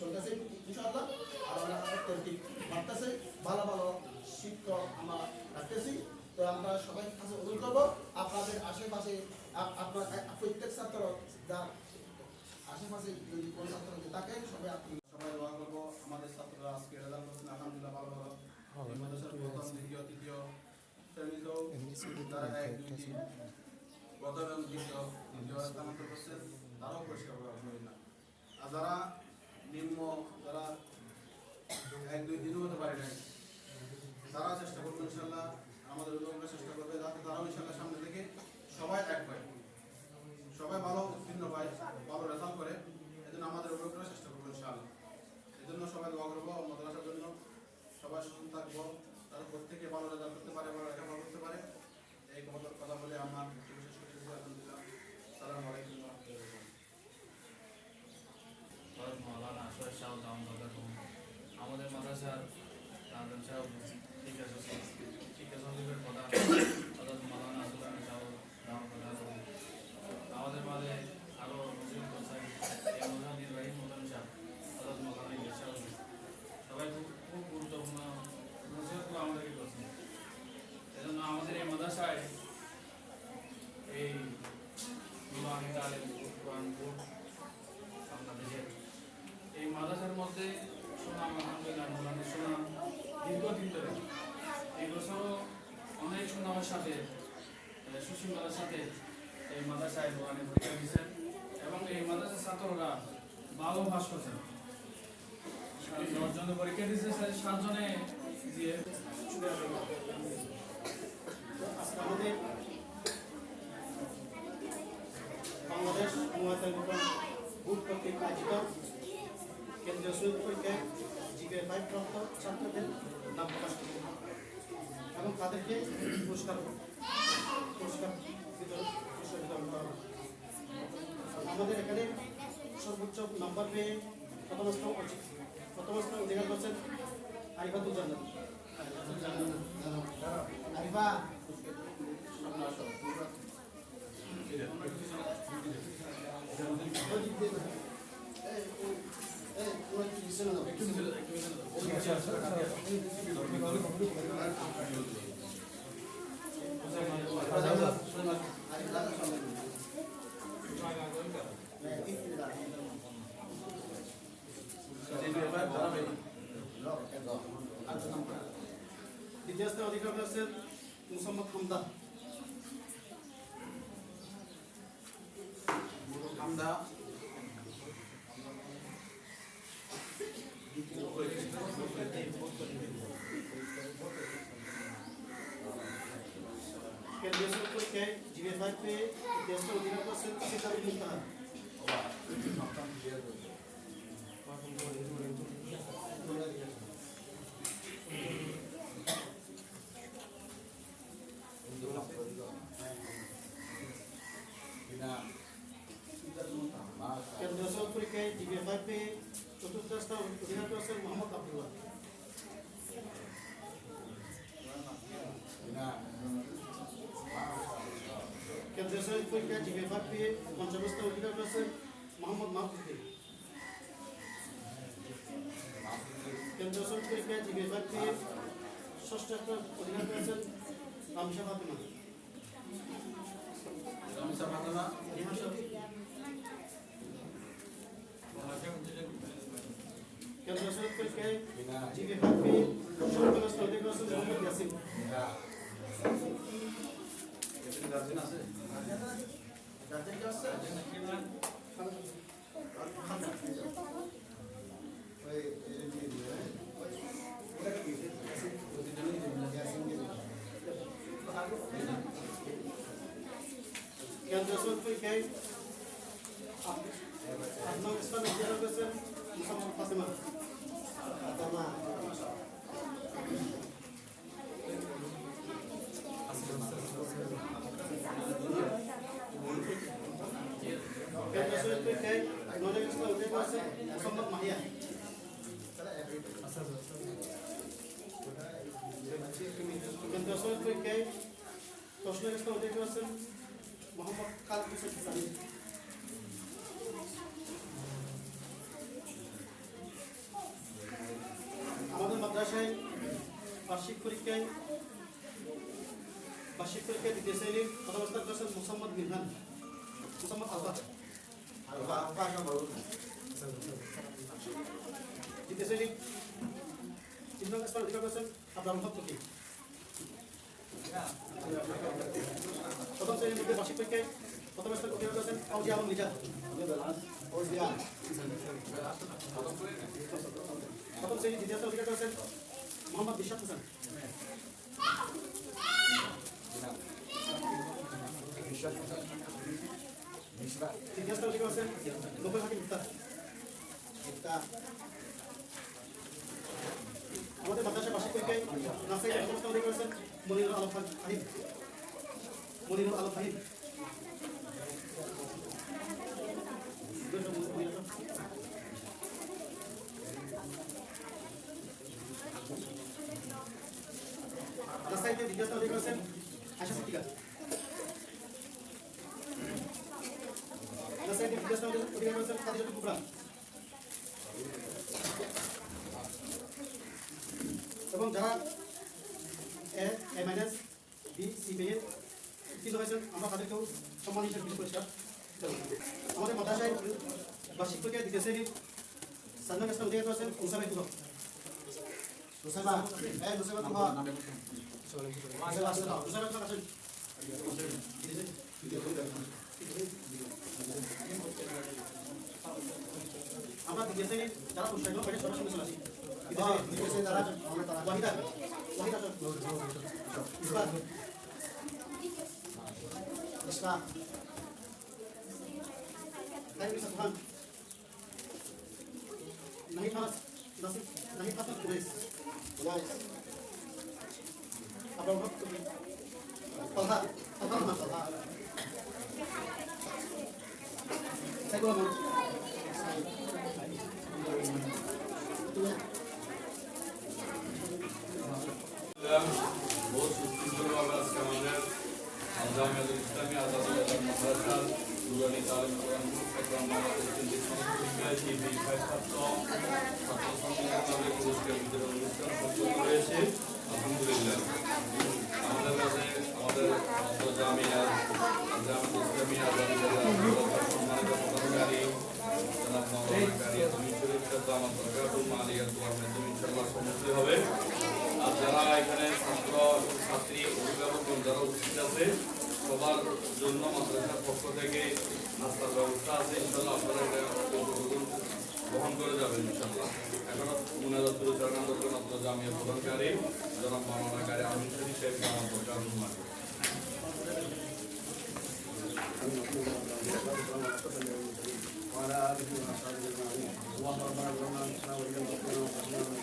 চলতেছে, ইনশাআল্লাহ। আর আমরা প্রত্যেকটি বাড়তেছে ভালো ভালো শিক্ষক আমরা রাখতেছি। তো আমরা সবাই কাছে অনুরোধ করব, আপনাদের আশেপাশে আপনার প্রত্যেক ছাত্র যা আশেপাশে যদি কোনো ছাত্র থাকে, সবাই আপনি সবাই দোয়া করব, আমাদের ছাত্ররা আজকে রেজাল্ট করছেন আলহামদুলিল্লাহ ভালো ভালো। মাদ্রাসার প্রথম, দ্বিতীয়, তৃতীয় শ্রেণীতেও তারা এক, দুই তারাও পরিষ্কার করে যারা নিম্ন যারা এক দুই দিনও হতে পারে নাই তারা চেষ্টা করবে ইনশাল্লাহ, আমাদের অভিভাবকরা চেষ্টা করবে যাতে তারাও ইনশাল্লাহ সামনে থেকে সবাই এক পায় সবাই ভালো উত্তীর্ণ পায় ভালো রেজাল্ট করে এজন্য আমাদের অভিভাবকরা চেষ্টা করব ইনশাআল্লাহ এজন্য সবাই দোয়া করব মাদ্রাসার জন্য সবাই সুস্থ থাকব তারা প্রত্যেকে ভালো রেজাল্ট করতে পারে ভালো লেখাপড়া করতে পারে এই কথা কথা বলে আমার বিশেষ করতেছি আলহামদুলিল্লাহ সালাম আলাইকুম ওয়া রাহমাতুল্লাহি হযরত মাওলানা আশরাফ শাহ দামদাদুম আমাদের মাদ্রাসার আজম সাহেব শিক্ষা সচিব শিক্ষা সচিবের প্রধান হযরত মাওলানা আসলাম শাহ দামদাদুম আমাদের মাঝে আরও মুসলিম কোসাই এই মহান নির্বাহী মোতান সাহেব হযরত মাওলানা ইলিয়াস সাহেব সবাই খুব খুব গুরুত্বপূর্ণ নসিহতগুলো আমাদেরকে করছেন এজন্য আমাদের এই মাদ্রাসায় এই নুরানি তালিম কোরআন বোর্ড বাংলাদেশের এই মাদ্রাসার মধ্যে সুনাম আলহামদুলিল্লাহ মোলানের সুনাম দীর্ঘদিন ধরে এই বছরও সুনামের সাথে আহ, সুশৃঙ্খলার সাথে এই মাদ্রাসায় মোলানে পরীক্ষা দিয়েছেন এবং এই মাদ্রাসার ছাত্ররা ভালো পাস করছেন। দশজনে পরীক্ষা দিয়েছে সাতজনে দিয়ে বাংলাদেশ মুয়াতাল বুক কর্তৃক কেন্দ্রীয় সুযোগ পরীক্ষায় জিপে ফাইভ প্রাপ্ত ছাত্রদের নাম প্রকাশ করব এবং তাদেরকে পুরস্কার পুরস্কার পুরস্কার বিতরণ। আমাদের এখানে সর্বোচ্চ নাম্বার পেয়ে প্রথম স্থান প্রথম স্থান অধিকার করছেন আরিফাতুল জান্নাত আরিফা। দ্বিতীয় স্থান অধিকার করেছেন মুসাম্মদ হামদা আমরা কেন্দ্রীয় সুযোগ পরীক্ষায় জিবি ফাইভ পেয়ে দ্বিতীয় স্থান অধিকার করেছেন সিদ্ধার্থ মুস্তাহার কেন্দ্রীয় সুযোগ পরীক্ষায় জিবি ফাইভ পেয়ে চতুর্থ স্থান অধিকার করেছেন মোহাম্মদ আব্দুল্লাহ সুযোগ পরীক্ষায় জিবি ফাইভ পেয়ে পঞ্চম স্থান অধিকার করেছেন মোহাম্মদ মাহফুদ্দিন কেন্দ্রীয় সুযোগ পরীক্ষায় জিবি ফাইভ পেয়ে ষষ্ঠ অধিকার করেছেন রামশা ফাতিমা। রামিসা ফাতেমা? কেন্দ্রীয় সুযোগ পরীক্ষায় জিবি ফাইভ পেয়ে স্থান অধিকার করেছেন মোহাম্মদ ইয়াসিন। এখানে গার্জেন আছে গার্জেন কে আসছে কেন্দ্রীয় সুযোগ পরীক্ষায় প্রশ্ন কাজটা আমাদের মাদ্রাসায় বার্ষিক পরীক্ষায় বার্ষিক পরীক্ষায় দ্বিতীয় শ্রেণির পদবস্থান করেছেন মোসাম্মদ মিনহান মোসাম্মদ আলবাদ দ্বিতীয় শ্রেণির অধিকার করেছেন আব্রাহুল হক ফকির প্রথম শ্রেণির মধ্যে বার্ষিক পরীক্ষায় প্রথম স্থান অধিকার করেছেন ফৌজি আলম রিজা প্রথম শ্রেণির দ্বিতীয় স্থান অধিকার করেছেন মোহাম্মদ বিশাদ হোসেন। তৃতীয় স্থান অধিকার করেছেন নব্বই হাকিম মুক্তার। আমাদের মাদ্রাসা বার্ষিক পরীক্ষায় নাসাই প্রথম অধিকার করেছেন, মনিরুল আলম ফাহিম মনিরুল আলম ফাহিম নাসাইতে দ্বিতীয় স্থান অধিকার করেছেন আশা সিদ্দিকা। নাসাইতে দ্বিতীয় স্থান অধিকার করেছেন খাদিজাতুল কুবরা এবং যারা A A minus B C পেয়ে উত্তীর্ণ হয়েছেন আমরা তাদেরকেও সম্মান হিসেবে কিছু পুরস্কার। আমাদের মাদ্রাসায় বার্ষিক পরীক্ষায় দ্বিতীয় শ্রেণির সান্নাম ইসলাম অধিকার করেছেন? মুসাফির তুলক মুসাইবা এই মুসাইবা তোমার মুসাইবা আসতে দাও মুসাফির তুলক আসেন। আমরা দ্বিতীয় শ্রেণির যারা পুরস্কার গ্রহণ করে সবার সঙ্গে চলে আসি। হ্যাঁ, দ্বিতীয় শ্রেণি যারা আমরা তারা ওয়াহিদা ওয়াহিদা ইসলাম ইসলাম তাইবুল সাফহান নাহিদ হাসান নাসিফ নাহিদ হাসান কুরেশ উনাইস আব্রাহ হক তালহা তালহা না তালহা সাইকুল আহমদ বহুত সুশৃঙ্খলভাবে আজকে আমাদের জামিয়াতুল ইসলামী আজাদুল্লাহ মাদ্রাসার নুরানি তালিম কোরআন আলহামদুলিল্লাহ আমাদের আমাদের জামিয়া জামিয়াতুল ইসলামী আজাদুল্লাহ মাদ্রাসার সম্মানিত পদাধিকারী জনাব মাওলানা কারি তুমি শরীফ সাহেব আমার বরকাতুল মালিয়া দোয়ার মাধ্যমে ইনশাআল্লাহ সম্মতি হবে আর যারা এখানে ছাত্র ছাত্রী অভিভাবক যারা উপস্থিত আছে সবার জন্য মাদ্রাসার পক্ষ থেকে নাস্তার ব্যবস্থা আছে ইনশাল্লাহ আপনারা এটা উপযোগ বহন করে যাবেন ইনশাল্লাহ এখন মুনাজাত পরিচালনা করবেন আপনার জামিয়া প্রধানকারী জনাব মাওলানা কারি আমিন শরীফ সাহেবকে আমার দরকার মানি وعلى آله وأصحابه أجمعين اللهم ربنا ظلمنا أنفسنا وإن لم تغفر لنا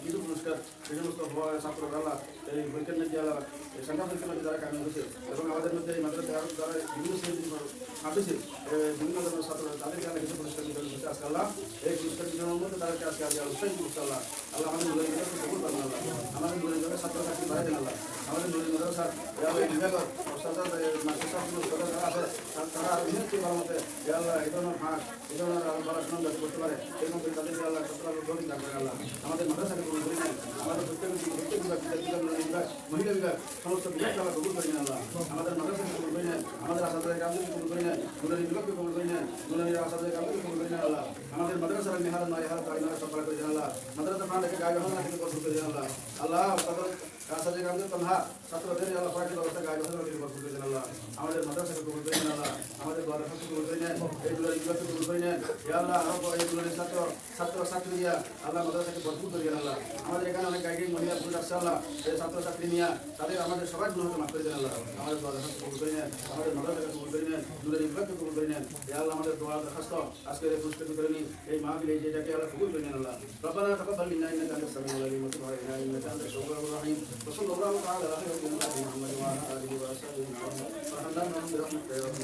Itu পুরস্কার সেই সমস্ত ছাত্ররা এই বৈজ্ঞান আল্লাহ এই সংখ্যা পরীক্ষা যারা কামে হয়েছে এবং আমাদের মধ্যে এই মাদ্রাসা যারা বিভিন্ন শ্রেণির আসেছে বিভিন্ন ধরনের ছাত্র তাদেরকে আমরা কিছু পুরস্কার বিতরণ করছে আজকে আল্লাহ এই পুরস্কার বিতরণের মধ্যে তাদেরকে আজকে আজকে উৎসাহিত করছে আল্লাহ আল্লাহ আমাদের করেন আল্লাহ আমাদের মেধাকে ছাত্র ছাত্রী বাড়াই আমাদের নুরের মেধাকে এই বিভাগের মাস্টার সাহেব যারা আছে তারা বিভিন্ন ভালো মতে আল্লাহ এই ধরনের হাঁস এই ধরনের পড়াশোনা যাতে করতে পারে এরকম করে তাদেরকে আল্লাহ ছাত্ররা গরিব রাখবেন আল্লাহ আমাদের মাদ্রাসাকে কবুল করে নেন আমাদের প্রত্যেক প্রত্যেক বিভাগ বিভাগ বিভাগ মহিলা বিভাগ সমস্ত বিভাগকে আল্লাহ কবুল করে নেন আল্লাহ আমাদের মাদ্রাসাকে কবুল করে না আল্লাহ আল্লাহ তাদের আসাদের কামকে তনহা ছাত্রদের আল্লাহ পার্টি ব্যবস্থা গায়ে কথা বলে কবুল করে দেন আল্লাহ আমাদের মাদ্রাসাকে কবুল করে দেন আল্লাহ আমাদের দোয়া দরখাস্ত কবুল করে নেন এইগুলো ইগুলোকে কবুল করে নেন ইয়া আল্লাহ আরো এইগুলোর ছাত্র ছাত্র ছাত্রী দিয়া আল্লাহ মাদ্রাসাকে ভরপুর করে দেন আল্লাহ আমাদের এখানে অনেক গাইডিং মহিলা পুরুষ আসছে আল্লাহ এই ছাত্র ছাত্রী নিয়া তাদের আমাদের সবাই গুণ মাফ করে দেন আল্লাহ আমাদের দোয়া দরখাস্ত কবুল করে নেন আমাদের মাদ্রাসাকে কবুল করে নেন দূরের ইগুলোকে কবুল করে নেন ইয়া আল্লাহ আমাদের দোয়া দরখাস্ত আজকের এই পুস্তক করে নিন এই মাহফিল এই যেটাকে আল্লাহ কবুল করে নেন আল্লাহ ربنا تقبل منا انك انت السميع العليم وتب علينا انك انت التواب الرحيم وصلى الله تعالى على خير محمد وعلى اله وصحبه وسلم برحمتك يا رب